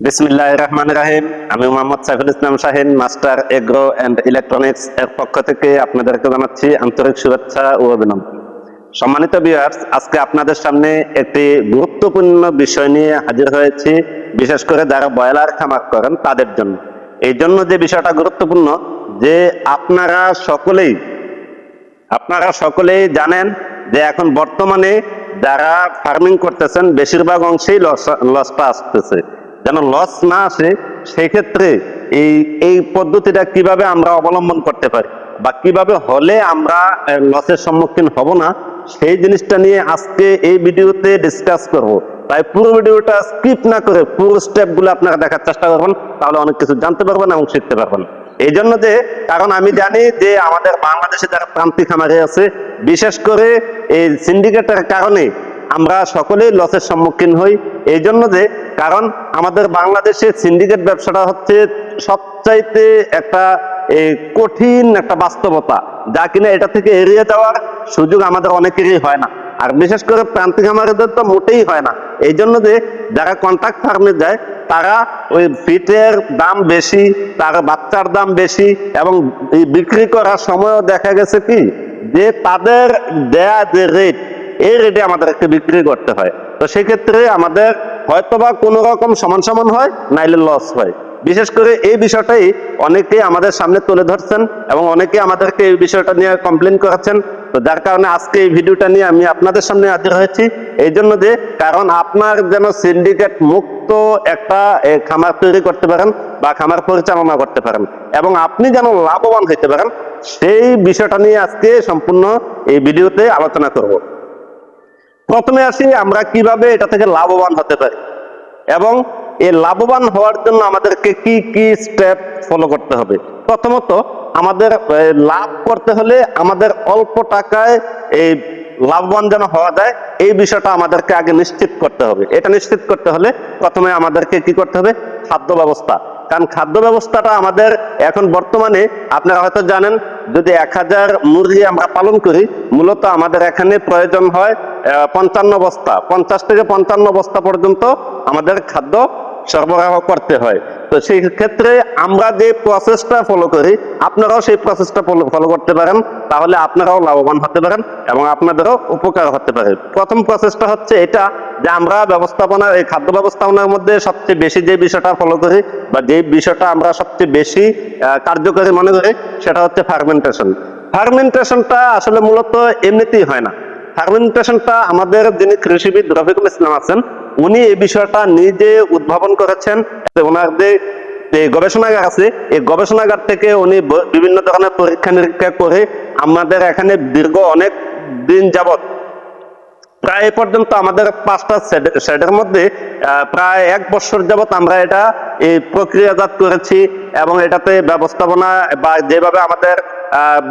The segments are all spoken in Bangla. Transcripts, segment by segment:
বিসমিল্লাহ রহমান রাহিম। আমি Mohammad Saiful Islam Shahin, master agro and electronics এর পক্ষ থেকে আপনাদেরকে জানাচ্ছি আন্তরিক শুভেচ্ছা ও অভিনন্দন। সম্মানিত ভিউয়ার্স আজকে আপনাদের সামনে একটি গুরুত্বপূর্ণ বিষয় নিয়ে হাজির হয়েছি, বিশেষ করে যারা ব্রয়লার খামার করেন তাদের জন্য। এই জন্য যে বিষয়টা গুরুত্বপূর্ণ, যে আপনারা সকলেই আপনারা সকলেই জানেন যে এখন বর্তমানে যারা ফার্মিং করতেছেন, বেশিরভাগ অংশেই লস, লসটা আসতেছে। যেন লস না আসে সেই ক্ষেত্রে এই এই পদ্ধতিটা কীভাবে আমরা অবলম্বন করতে পারি? বা কীভাবে হলে আমরা লসের সম্মুখীন হব না? সেই জিনিসটা নিয়ে আজকে এই ভিডিওতে ডিসকাস করব। তাই পুরো ভিডিওটা স্কিপ না করে পুরো স্টেপগুলো আপনারা দেখার চেষ্টা করবেন, তাহলে অনেক কিছু জানতে পারবেন এবং শিখতে পারবেন। এই জন্য যে, কারণ আমি জানি যে, আমাদের বাংলাদেশে যারা প্রান্তিক খামারে আছে, বিশেষ করে এই সিন্ডিকেটের কারণে আমরা সকলেই লসের সম্মুখীন হই। এই জন্য যে কারণ আমাদের বাংলাদেশে সিন্ডিকেট ব্যবসাটা হচ্ছে সবচাইতে একটা কঠিন একটা বাস্তবতা, যা কিনা এটা থেকে এড়িয়ে যাওয়ার সুযোগ আমাদের অনেকেরই হয় না। আর বিশেষ করে প্রান্তিক খামারিদের তো মোটেই হয় না। এই জন্য যে যারা কন্ট্রাক্ট ফার্মে যায়, তারা ওই ফিটের দাম বেশি, তার বাচ্চার দাম বেশি, এবং বিক্রি করার সময়ও দেখা গেছে কি, যে তাদের দেয়া যে রেট এই রেটে আমাদেরকে বিক্রি করতে হয়। তো সেক্ষেত্রে আমাদের হয়তোবা কোনো রকম সমান সমান হয়, নাইলে লস হয়। বিশেষ করে এই বিষয়টাই অনেকে আমাদের সামনে তুলে ধরছেন এবং অনেকে আমাদেরকে এই বিষয়টা নিয়ে কমপ্লেন করাচ্ছেন। তো যার কারণে আজকে এই ভিডিওটা নিয়ে আমি আপনাদের সামনে হাজির হয়েছি। এই জন্য যে, কারণ আপনার যেন সিন্ডিকেট মুক্ত একটা খামার তৈরি করতে পারেন বা খামার পরিচালনা করতে পারেন এবং আপনি যেন লাভবান হইতে পারেন, সেই বিষয়টা নিয়ে আজকে সম্পূর্ণ এই ভিডিওতে আলোচনা করব। প্রথমে আসি আমরা কীভাবে এটা থেকে লাভবান হতে পারি। এবং এই লাভবান হওয়ার জন্য আমাদেরকে কি কি স্টেপ ফলো করতে হবে। প্রথমত আমাদের লাভ করতে হলে আমাদের অল্প টাকায় এই লাভবান যেন হওয়া যায়, এই বিষয়টা আমাদেরকে আগে নিশ্চিত করতে হবে। এটা নিশ্চিত করতে হলে প্রথমে আমাদেরকে কি করতে হবে? খাদ্য ব্যবস্থা। কারণ খাদ্য ব্যবস্থাটা আমাদের এখন বর্তমানে, আপনারা হয়তো জানেন, যদি এক হাজার মুরগি আমরা পালন করি, মূলত আমাদের এখানে প্রয়োজন হয় পঞ্চান্ন বস্তা। পঞ্চাশ থেকে পঞ্চান্ন বস্তা পর্যন্ত আমাদের খাদ্য সরবরাহ করতে হয়। তো সেই ক্ষেত্রে আমরা যে প্রসেসটা ফলো করি, আপনারাও সেই প্রসেসটা ফলো করতে পারেন। তাহলে আপনারাও লাভবান হতে পারেন এবং আপনাদেরও উপকার হতে পারে। প্রথম প্রসেসটা হচ্ছে এটা যে আমরা ব্যবস্থাপনা এই খাদ্য ব্যবস্থাপনার মধ্যে সবচেয়ে বেশি যে বিষয়টা ফলো করি বা যে বিষয়টা আমরা সবচেয়ে বেশি কার্যকরী মনে করি, সেটা হচ্ছে ফার্মেন্টেশন ফার্মেন্টেশনটা আসলে মূলত এমনিতেই হয় না। ফার্মেন্টেশনটা আমাদের যিনি কৃষিবিদ রফিকুল ইসলাম আছেন, উনি এই বিষয়টা নিজে উদ্ভাবন করেছেন ওনার যে গবেষণাগার আছে, এই গবেষণাগার থেকে উনি বিভিন্ন ধরনের পরীক্ষা নিরীক্ষা করে আমাদের এখানে দীর্ঘ অনেক দিন যাবৎ প্রায় পর্যন্ত আমাদের পাঁচটা শেডের মধ্যে প্রায় এক বছর যাবৎ আমরা এটা এই প্রক্রিয়াজাত করেছি এবং এটাতে ব্যবস্থাপনা বা যেভাবে আমাদের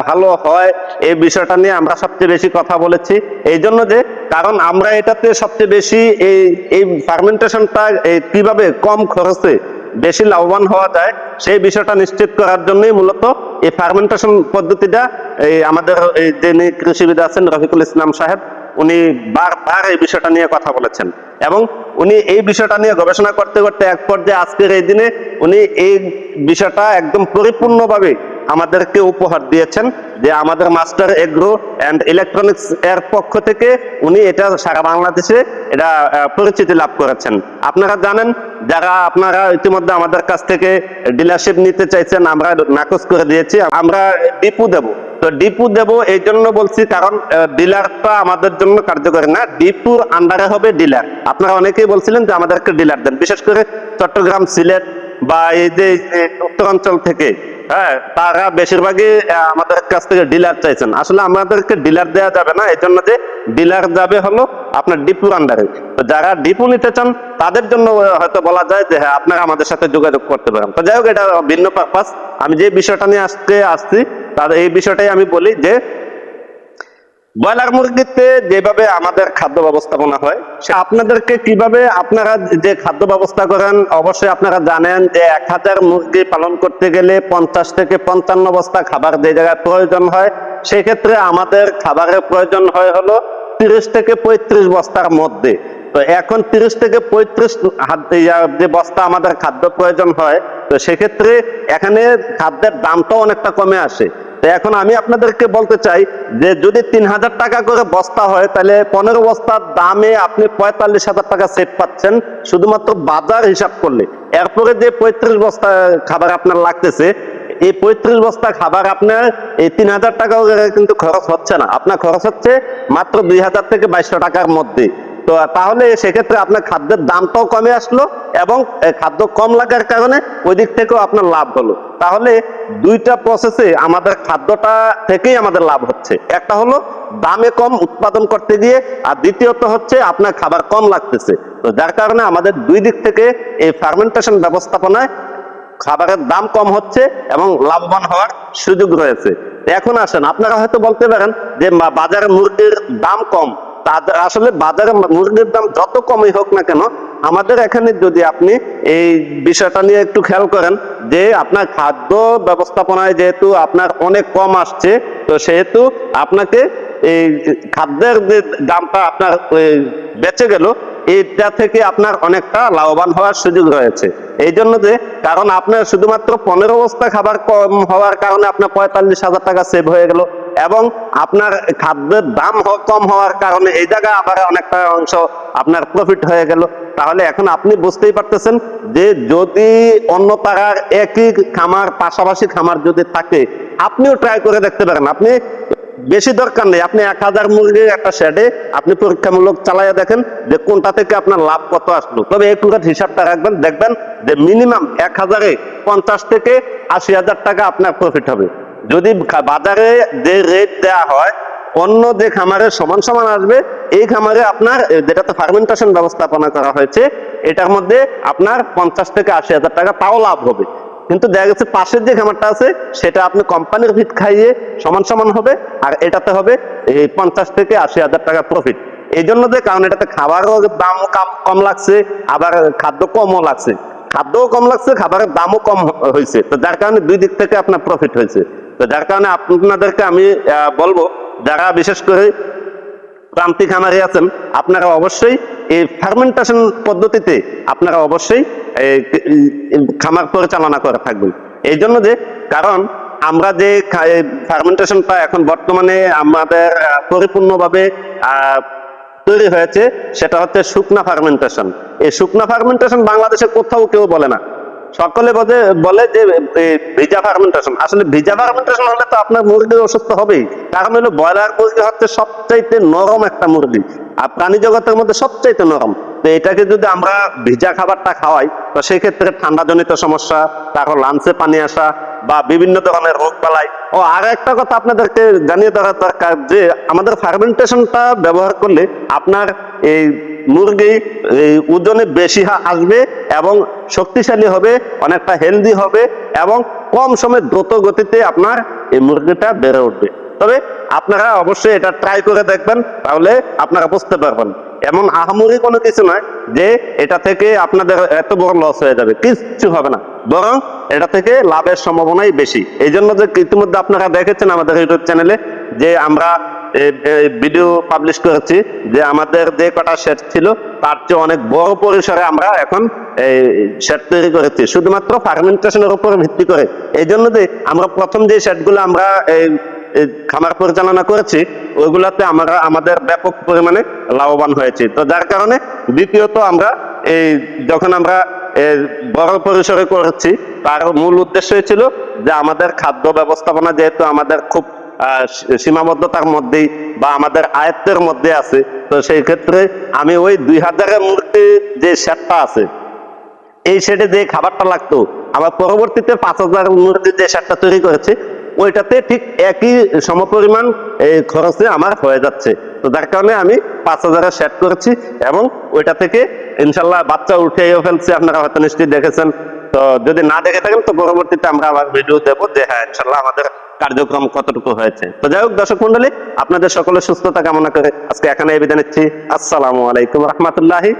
ভালো হয়, এই বিষয়টা নিয়ে আমরা সবচেয়ে বেশি কথা বলেছি। এই জন্য যে, কারণ আমরা এটাতে সবচেয়ে বেশি এই এই ফার্মেন্টেশনটা কীভাবে কম খরচে বেশি লাভবান হওয়া যায়, সেই বিষয়টা নিশ্চিত করার জন্যই মূলত এই ফার্মেন্টেশন পদ্ধতিটা, এই আমাদের, এই যিনি কৃষিবিদ আছেন রফিকুল ইসলাম সাহেব, উনি বারবার এই বিষয়টা নিয়ে কথা বলেছেন। এবং উনি এই বিষয়টা নিয়ে গবেষণা করতে করতে এক পর্যায়ে আজকের এই দিনে উনি এই বিষয়টা একদম পরিপূর্ণভাবে আমাদেরকে উপহার দিয়েছেন যে আমাদের মাস্টার এগ্রো অ্যান্ড ইলেকট্রনিক্স এর পক্ষ থেকে উনি এটা সারা বাংলাদেশে এটা পরিচিতি লাভ করেছেন। আপনারা জানেন, যারা আপনারা ইতিমধ্যে আমাদের কাছ থেকে ডিলারশিপ নিতে চাইছেন, আমরা নাকচ করে দিয়েছি। আমরা ডিপু দেব। তো ডিপু দেব এই জন্য বলছি, কারণ ডিলারটা আমাদের জন্য কার্যকরী না। ডিপুর আন্ডারে হবে ডিলার। আপনারা অনেকেই বলছিলেন যে আমাদেরকে ডিলার দেন। বিশেষ করে চট্টগ্রাম, সিলেট বা এই যে উত্তরাঞ্চল থেকে। হ্যাঁ তারা বেশিরভাগই আমাদের কাছ থেকে ডিলার চাইছেন। আসলে আমাদেরকে ডিলার দেওয়া যাবে না, এই জন্য যে ডিলার যাবে হলো আপনার ডিপুর আন্ডারে তো যারা ডিপু নিতে চান, তাদের জন্য হয়তো বলা যায় যে হ্যাঁ আপনারা আমাদের সাথে যোগাযোগ করতে পারেন। তো যাই হোক, এটা ভিন্ন পারপাস আমি যে বিষয়টা নিয়ে আসতে আসছি, তার, এই বিষয়টাই আমি বলি যে ব্রয়লার মুরগিতে যেভাবে আমাদের খাদ্য ব্যবস্থাপনা হয়, সে আপনাদেরকে কীভাবে আপনারা যে খাদ্য ব্যবস্থা করেন, অবশ্যই আপনারা জানেন যে এক হাজার মুরগি পালন করতে গেলে পঞ্চাশ থেকে পঞ্চান্ন বস্তা খাবার যে জায়গায় প্রয়োজন হয়, সেক্ষেত্রে আমাদের খাবারের প্রয়োজন হয় হলো তিরিশ থেকে পঁয়ত্রিশ বস্তার মধ্যে। তো এখন তিরিশ থেকে পঁয়ত্রিশ যে বস্তা আমাদের খাদ্য প্রয়োজন হয়, তো সেক্ষেত্রে এখানে খাদ্যের দামটাও অনেকটা কমে আসে। এখন আমি আপনাদেরকে বলতে চাই যে যদি তিন হাজার টাকা করে বস্তা হয়, তাহলে পনেরো বস্তার দামে আপনি পঁয়তাল্লিশ হাজার টাকা সেট পাচ্ছেন, শুধুমাত্র বাজার হিসাব করলে। এরপরে যে পঁয়ত্রিশ বস্তা খাবার আপনার লাগতেছে, এই পঁয়ত্রিশ বস্তা খাবার আপনার এই তিন হাজার টাকা কিন্তু খরচ হচ্ছে না। আপনার খরচ হচ্ছে মাত্র দুই হাজার থেকে বাইশশো টাকার মধ্যে। তো তাহলে সেক্ষেত্রে আপনার খাদ্যের দামটাও কমে আসলো এবং খাদ্য কম লাগার কারণে ওই দিক থেকেও আপনার লাভ হলো। তাহলে দুইটা প্রসেসে আমাদের খাদ্যটা থেকেই আমাদের লাভ হচ্ছে। একটা হলো দামে কম উৎপাদন করতে গিয়ে, আর দ্বিতীয়ত হচ্ছে আপনার খাবার কম লাগতেছে। তো যার কারণে আমাদের দুই দিক থেকে এই ফার্মেন্টেশন ব্যবস্থাপনায় খাবারের দাম কম হচ্ছে এবং লাভবান হওয়ার সুযোগ রয়েছে। এখন আসেন, আপনারা হয়তো বলতে পারেন যে বাজারে মুরগির দাম কম। আসলে বাজারে মুরগির দাম যত কমই হোক না কেন, আমাদের এখানে যদি আপনি এই বিষয়টা নিয়ে একটু খেয়াল করেন যে আপনার খাদ্য ব্যবস্থাপনায় যেহেতু আপনার অনেক কম আসছে, তো সেহেতু আপনাকে এই খাদ্যের যে দামটা আপনার বেঁচে গেল এটা থেকে আপনার অনেকটা লাভবান হওয়ার সুযোগ রয়েছে। এই জন্য যে, কারণ আপনার শুধুমাত্র পনেরো বস্তা খাবার কম হওয়ার কারণে আপনার পঁয়তাল্লিশ হাজার টাকা সেভ হয়ে গেল। এবং আপনার খাদ্যের দাম কম হওয়ার কারণে এই জায়গায় আবার অনেকটা অংশ আপনার প্রফিট হয়ে গেল। তাহলে এখন আপনি বুঝতেই পারতেছেন যে যদি অন্য তারার একই খামার, পাশাপাশি খামার যদি থাকে, আপনিও ট্রাই করে দেখতে পারেন। আপনি বেশি দরকার নেই। আপনি এক হাজার মুরগির একটা শেডে আপনি পরীক্ষামূলক চালাইয়া দেখেন যে কোনটা থেকে আপনার লাভ কত আসলো। তবে একটু হিসাবটা রাখবেন। দেখবেন যে মিনিমাম এক হাজারে পঞ্চাশ থেকে আশি হাজার টাকা আপনার প্রফিট হবে। যদি বাজারে যে রেট দেওয়া হয়, অন্য যে খামারের সমান সমান আসবে, এই খামারে আপনার যেটাতে ফার্মেন্টেশন ব্যবস্থাপনা করা হয়েছে, এটার মধ্যে আপনার পঞ্চাশ থেকে আশি হাজার টাকা তাও লাভ হবে। কিন্তু দেখা গেছে পাশের যে খামারটা আছে, সেটা আপনি কোম্পানির ভিত খাইয়ে সমান সমান হবে, আর এটাতে হবে এই পঞ্চাশ থেকে আশি হাজার টাকা প্রফিট এই জন্য যে, কারণ এটাতে খাবারও দাম কাম- লাগছে, আবার খাদ্য কমও লাগছে। খাদ্যও কম লাগছে, খাবারের দামও কম হয়েছে তো যার কারণে দুই দিক থেকে আপনার প্রফিট হয়েছে। তো যার কারণে আপনাদেরকে আমি বলব, যারা বিশেষ করে প্রান্তিক খামারি আছেন, আপনারা অবশ্যই এই ফার্মেন্টেশন পদ্ধতিতে আপনারা অবশ্যই খামার পরিচালনা করে থাকবেন। এই জন্য যে, কারণ আমরা যে ফার্মেন্টেশনটা এখন বর্তমানে আমাদের পরিপূর্ণভাবে তৈরি হয়েছে, সেটা হচ্ছে শুকনা ফার্মেন্টেশন এই শুকনা ফার্মেন্টেশন বাংলাদেশে কোথাও কেউ বলে না। সকলে বলে যে ভিজা ফার্মেন্টেশন আসলে ভিজা ফার্মেন্টেশন হলে তো আপনার মুরগি অসুস্থ হবেই। কারণ হলো ব্রয়লার মুরগি হচ্ছে সবচাইতে নরম একটা মুরগি। আর প্রাণী জগতের মধ্যে সবচাইতে নরম। তো এটাকে যদি আমরা ভিজা খাবারটা খাওয়াই, তো সেই ক্ষেত্রে ঠান্ডাজনিত সমস্যা, তারপর লাঞ্চে পানি আসা বা বিভিন্ন ধরনের রোগ বালাই। ও, আর একটা কথা আপনাদেরকে জানিয়ে দেওয়া দরকার যে, আমাদের ফার্মেন্টেশনটা ব্যবহার করলে আপনার এই মুরগি ওজনে বেশি আসবে এবং শক্তিশালী হবে, অনেকটা হেলদি হবে এবং কম সময় দ্রুত গতিতে আপনার এই মুরগিটা বেড়ে উঠবে। তবে আপনারা অবশ্যই এটা ট্রাই করে দেখবেন, তাহলে আপনারা বুঝতে পারবেন। এমন আহামরি কোনো কিছু নয় যে এটা থেকে আপনাদের এত বড় লস হয়ে যাবে, কিচ্ছু হবে না। বরং এটা থেকে লাভের সম্ভাবনাই বেশি। এই জন্য যে ইতিমধ্যে আপনারা দেখেছেন আমাদের ইউটিউব চ্যানেলে যে আমরা ভিডিও পাবলিশ করেছি যে আমাদের যে কটা সেট ছিল, তার চেয়ে অনেক বড় পরিসরে আমরা এখন এই সেট তৈরি করেছি। শুধুমাত্র ফার্মেন্টেশনের উপর ভিত্তি করে। এই জন্য যে আমরা প্রথম যে সেটগুলো আমরা এই খামার পরিচালনা করেছি, ওইগুলাতে আমরা, আমাদের ব্যাপক পরিমাণে লাভবান হয়েছি। তো যার কারণে দ্বিতীয়ত আমরা এই, যখন আমরা বড় পরিসরে করেছি, তার মূল উদ্দেশ্যই ছিল যে আমাদের খাদ্য ব্যবস্থাপনা যেহেতু আমাদের খুব সীমাবদ্ধতার মধ্যেই বা আমাদের আয়ত্তের মধ্যে আছে। তো সেই ক্ষেত্রে আমি ওই দুই হাজারের মূর্তি যে সেটটা আছে, এই সেটে যে খাবারটা লাগতো আবার পরবর্তীতে পাঁচ হাজার মুরগির যে সেটটা তৈরি করেছে, ওইটাতে ঠিক একই সমপরিমাণ এই খরচে আমার হয়ে যাচ্ছে। তো যার কারণে আমি পাঁচ হাজারের সেট করেছি এবং ওইটা থেকে ইনশাল্লাহ বাচ্চা উঠেও ফেলছে, আপনারা হয়তো নিশ্চয়ই দেখেছেন। তো যদি না দেখে থাকেন, তো পরবর্তীতে আমরা আবার ভিডিও দেবো যে হ্যাঁ ইনশাল্লাহ আমাদের কার্যক্রম কতটুকু হয়েছে। তো যাই হোক, দর্শক মন্ডলী আপনাদের সকলের সুস্থতা কামনা করে আজকে এখানে বিদায় নিচ্ছি। আসসালামু আলাইকুম রহমতুল্লাহি